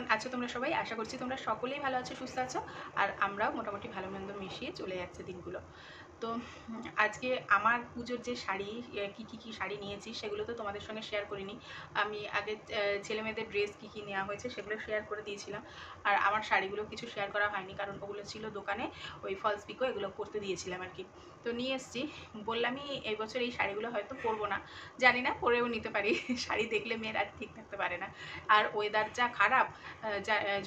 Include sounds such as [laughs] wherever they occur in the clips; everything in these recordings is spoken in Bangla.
কেমন আছো তোমরা সবাই? আশা করছি তোমরা সকলেই ভালো আছো, সুস্থ আছো, আর আমরাও মোটামুটি ভালো মন্দ মিশিয়ে চলে যাচ্ছে দিনগুলো। তো আজকে আমার পুজোর যে শাড়ি কি কি কি শাড়ি নিয়েছি সেগুলো তো তোমাদের সঙ্গে শেয়ার করিনি। আমি আগে ছেলে মেয়েদের ড্রেস কী কী নেওয়া হয়েছে সেগুলো শেয়ার করে দিয়েছিলাম। আর আমার শাড়িগুলো কিছু শেয়ার করা হয়নি কারণ ওগুলো ছিল দোকানে, ওই ফলস পিকো এগুলো করতে দিয়েছিলাম আর কি তো নিয়ে এসেছি। বললামই এই বছর এই শাড়িগুলো হয়তো পরবো না। জানি না পরেও নিতে পারি। [laughs] শাড়ি দেখলে মেয়েরা ঠিক থাকতে পারে না। আর ওয়েদার যা খারাপ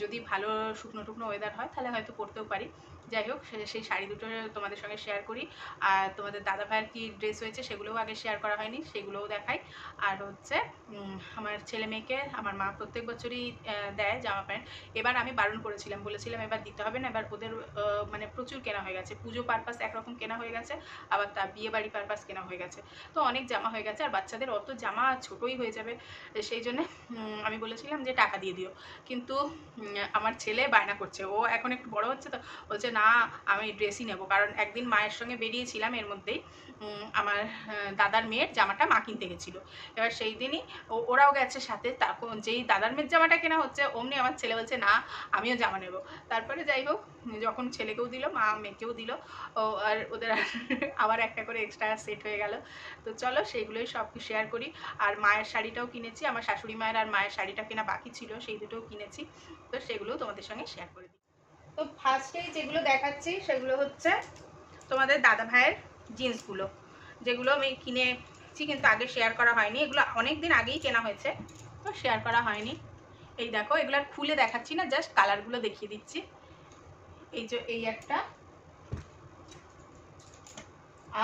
যদি ভালো শুকনো টুকনো ওয়েদার হয়, তাহলে হয়তো পরতেও পারি। যাই হোক সেই শাড়ি দুটো তোমাদের সঙ্গে শেয়ার করি। আর তোমাদের দাদা ভাইয়ের কী ড্রেস হয়েছে, সেগুলোও আগে শেয়ার করা হয়নি, সেগুলোও দেখাই। আর হচ্ছে আমার ছেলে মেয়েকে, আমার মা প্রত্যেক বছরই দেয় জামা প্যান্ট। এবার আমি বারণ করেছিলাম, বলেছিলাম এবার দিতে হবে না, এবার ওদের মানে প্রচুর কেনা হয়ে গেছে। পুজো পারপাস একরকম কেনা হয়ে গেছে, আবার তা বিয়ে বাড়ি পারপাস কেনা হয়ে গেছে। তো অনেক জামা হয়ে গেছে, আর বাচ্চাদের অত জামা ছোটোই হয়ে যাবে। সেই জন্যে আমি বলেছিলাম যে টাকা দিয়ে দিও। কিন্তু আমার ছেলে বায়না করছে। ও এখন একটু বড় হচ্ছে তো, বলছে, না, আমি ড্রেসই নেব। কারণ একদিন মায়ের সঙ্গে বেরিয়েছিলাম এর মধ্যেই আমার দাদার মেয়ের জামাটা মা কিনতে গেছিল। এবার সেই দিনই ওরাও গেছে সাথে তখন যেই দাদার মেয়ের জামাটা কেনা হচ্ছে, অমনি আমার ছেলে বলছে, না, আমিও জামা নেব। তারপরে যাই হোক, যখন ছেলেকেও দিল, মা মেয়েকেও দিল, ও আর ওদের আবার একটা করে এক্সট্রা সেট হয়ে গেল। তো চলো, সেইগুলোই সব শেয়ার করি। আর মায়ের শাড়িটাও কিনেছি, আমার শাশুড়ি মায়ের আর মায়ের শাড়িটা কেনা বাকি ছিল, সেই দুটোও কিনেছি তো সেগুলোও তোমাদের সঙ্গে শেয়ার করে দিই। তো ফার্স্টেই যেগুলো দেখাচ্ছি, সেগুলো হচ্ছে তোমাদের দাদা ভাইয়ের জিন্সগুলো। যেগুলো আমি কিনেছি কিন্তু আগে শেয়ার করা হয়নি। এগুলো অনেক দিন আগেই কেনা হয়েছে, তো শেয়ার করা হয়নি। এই দেখো, এগুলো খুলে দেখাচ্ছি না জাস্ট কালারগুলো দেখিয়ে দিচ্ছি। এই যে, এই একটা।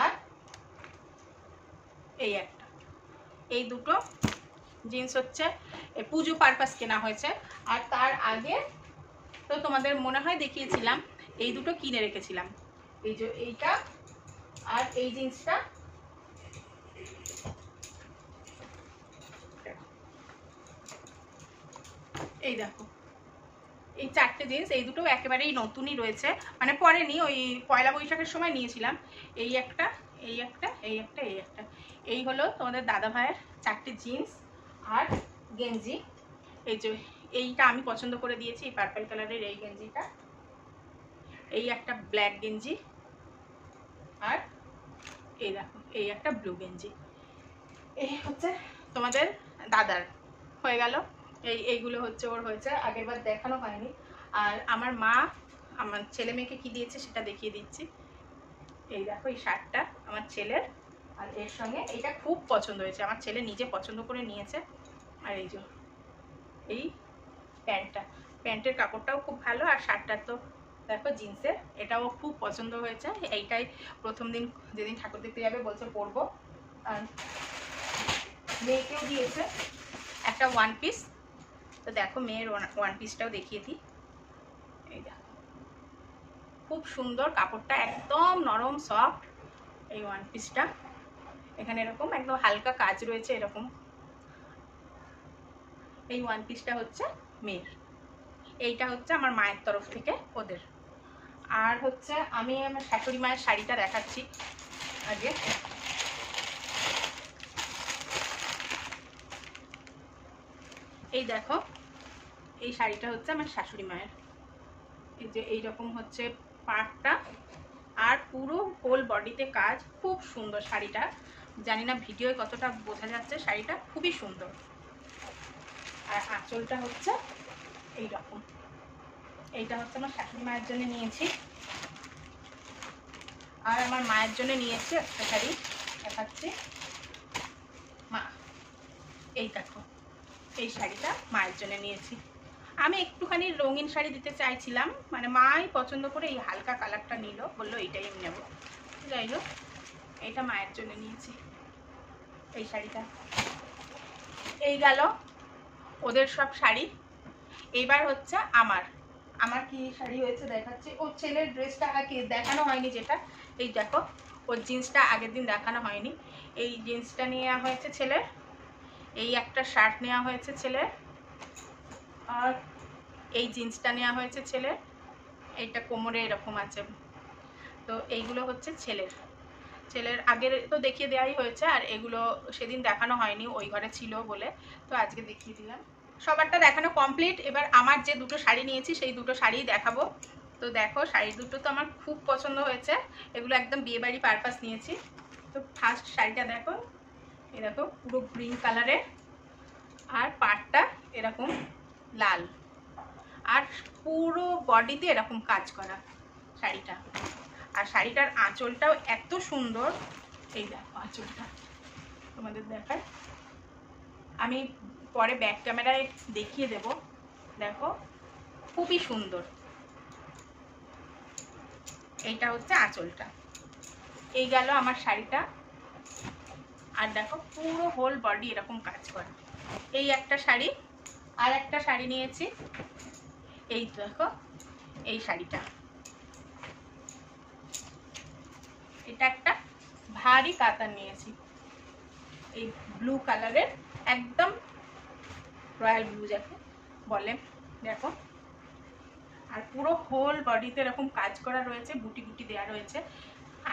আর এই একটা। এই দুটো জিন্স হচ্ছে পুজো পারপাস কেনা হয়েছে। আর তার আগে তো তোমাদের মনে হয় দেখিয়েছিলাম, এই দুটো কিনে রেখেছিলাম। এই যে এইটা আর এই জিন্সটা। এই দেখো, এই চারটে জিন্স, এই দুটো একেবারেই নতুনই রয়েছে। মানে পরেনি, ওই পয়লা বৈশাখের সময় নিয়েছিলাম। এই একটা এই একটা এই একটা এই একটা। এই হলো তোমাদের দাদা ভাইয়ের চারটে জিন্স। আর গেঞ্জি। এই যে, এইটা আমি পছন্দ করে দিয়েছি, এই পার্পল কালারের এই গেঞ্জিটা। এই একটা ব্ল্যাক গেঞ্জি আর এই দেখো, এই একটা ব্লু গেঞ্জি। এই হচ্ছে তোমাদের দাদার। হয়ে গেল। এই, এইগুলো হচ্ছে ওর হয়েছে, আগেরবার দেখানো হয়নি। আর আমার মা, আমার ছেলে মেয়েকে কি দিয়েছে সেটা দেখিয়ে দিচ্ছি। এই দেখো, এই শার্টটা আমার ছেলের। আর এর সঙ্গে এইটা খুব পছন্দ হয়েছে। আমার ছেলে নিজে পছন্দ করে নিয়েছে। আর এই যে, এই প্যান্টটা। প্যান্টের কাপড়টাও খুব ভালো আর শার্টটা তো দেখো জিন্সের, এটাও খুব পছন্দ হয়েছে। এইটাই প্রথম দিন, যেদিন ঠাকুর দেখতে যাবে বলছে পরবো। আর মেয়েকেও দিয়েছে একটা ওয়ান পিস তো দেখো মেয়ের ওয়ান পিসটাও দেখিয়ে দিই। এই দেখো। খুব সুন্দর কাপড়টা, একদম নরম সফট এই ওয়ান পিসটা এখানে এরকম একদম হালকা কাজ রয়েছে এরকম। এই ওয়ান পিসটা হচ্ছে মেয়ের। এইটা হচ্ছে আমার মায়ের তরফ থেকে ওদের। আর হচ্ছে আমি আমার শাশুড়ি মায়ের শাড়িটা দেখাচ্ছি আগে। এই দেখো, এই শাড়িটা হচ্ছে আমার শাশুড়ি মায়ের। এই যে এইরকম হচ্ছে পাটটা। আর পুরো হোল বডিতে কাজ, খুব সুন্দর শাড়িটা। জানি না ভিডিওয় কতটা বোঝা যাচ্ছে শাড়িটা, খুবই সুন্দর। আর আঁচলটা হচ্ছে এই রকম এইটা হচ্ছে আমার শাশুড়ি মায়ের জন্য নিয়েছি। আর আমার মায়ের জন্য নিয়েছি একটা শাড়ি দেখাচ্ছি। মা, এই দেখো, এই শাড়িটা মায়ের জন্য নিয়েছি। আমি একটুখানি রঙিন শাড়ি দিতে চাইছিলাম মানে মাই পছন্দ করে এই হালকা কালারটা নিল, বলল এইটাই আমি নেব। যাই হোক, এইটা মায়ের জন্য নিয়েছি, এই শাড়িটা। এই গেল। ওদের সব শাড়ি। এইবার হচ্ছে আমার। আমার কি শাড়ি হয়েছে দেখাচ্ছি? ও ছেলের ড্রেসটা আগে দেখানো হয়নি যেটা। এই দেখো, ওর জিন্সটা আগের দিন দেখানো হয়নি। এই জিন্সটা নেওয়া হয়েছে ছেলের। এই একটা শার্ট নেওয়া হয়েছে ছেলের। আর এই জিন্সটা নেওয়া হয়েছে ছেলের। এইটা কোমরে এরকম আছে। তো এইগুলো হচ্ছে ছেলের। ছেলের আগের তো দেখিয়ে দেওয়াই হয়েছে, আর এগুলো সেদিন দেখানো হয়নি, ওই ঘরে ছিল বলে। তো আজকে দেখিয়ে দিলাম। সবারটা দেখানো কমপ্লিট এবার আমার যে দুটো শাড়ি নিয়েছি, সেই দুটো শাড়িই দেখাবো। তো দেখো শাড়ি দুটো তো আমার খুব পছন্দ হয়েছে। এগুলো একদম বিয়েবাড়ি পারপাস নিয়েছি। তো ফার্স্ট শাড়িটা দেখো এই দেখো পুরো গ্রিন কালারের আর পাটটা এরকম লাল। আর পুরো বডিতে এরকম কাজ করা শাড়িটা। আর শাড়িটার আঁচলটাও এত সুন্দর। এই দেখো আঁচলটা, তোমাদের দেখায় আমি পরে ব্যাক ক্যামেরায় দেখিয়ে দেব। দেখো, খুবই সুন্দর। এইটা হচ্ছে আঁচলটা। এই গেল আমার শাড়িটা। আর দেখো, পুরো হোল বডি এরকম কাজ করে। এই একটা শাড়ি, আর একটা শাড়ি নিয়েছি। এই দেখো, এই শাড়িটা। এটা একটা ভারী কাতান নিয়েছি। এই ব্লু কালারের একদম রয়্যাল ব্লু যাকে বলে। দেখো। আর পুরো হোল বডিতে এরকম কাজ করা রয়েছে বুটি বুটি দেওয়া রয়েছে।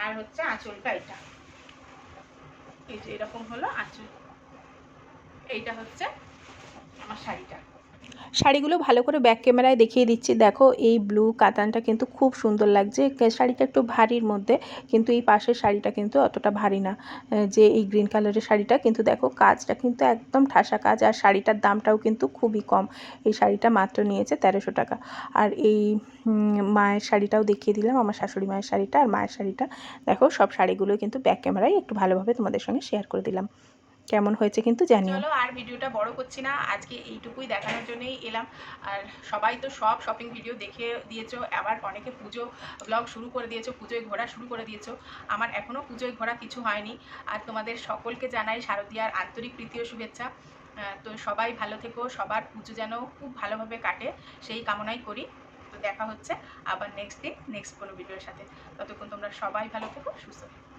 আর হচ্ছে আঁচলটা এটা। এই যে এরকম হলো আঁচল। এইটা হচ্ছে আমার শাড়িটা। শাড়িগুলো ভালো করে ব্যাক ক্যামেরায় দেখিয়ে দিচ্ছি। দেখো, এই ব্লু কাতানটা কিন্তু খুব সুন্দর লাগছে। শাড়িটা একটু ভারীর মধ্যে, কিন্তু এই পাশের শাড়িটা কিন্তু অতটা ভারী না। যে এই গ্রিন কালারের শাড়িটা, কিন্তু দেখো, কাজটা কিন্তু একদম ঠাসা কাজ, আর শাড়িটার দামটাও কিন্তু খুবই কম। এই শাড়িটা মাত্র নিয়েছে তেরোশো টাকা। আর এই মায়ের শাড়িটাও দেখিয়ে দিলাম, আমার শাশুড়ি মায়ের শাড়িটা আর মায়ের শাড়িটা। দেখো, সব শাড়িগুলো কিন্তু ব্যাক ক্যামেরায় একটু ভালোভাবে তোমাদের সঙ্গে শেয়ার করে দিলাম। কেমন হয়েছে কিন্তু জানিও। চলো আর ভিডিওটা বড় করছি না, আজকে এইটুকুই দেখানোর জন্যই এলাম। আর সবাই তো সব শপিং ভিডিও দেখে দিয়েছ, আবার অনেকে পুজো ব্লগ শুরু করে দিয়েছ, পুজোয় ঘোরা শুরু করে দিয়েছ। আমার এখনও পুজোয় ঘোরা কিছু হয়নি। আর তোমাদের সকলকে জানাই শারদীয়ার আন্তরিক প্রীতি ও শুভেচ্ছা। তো সবাই ভালো থেকো, সবার পুজো যেন খুব ভালোভাবে কাটে, সেই কামনাই করি। তো দেখা হচ্ছে আবার নেক্সট দিন নেক্সট কোনো ভিডিওর সাথে। ততক্ষণ তোমরা সবাই ভালো থেকো, সুস্থ থেকো।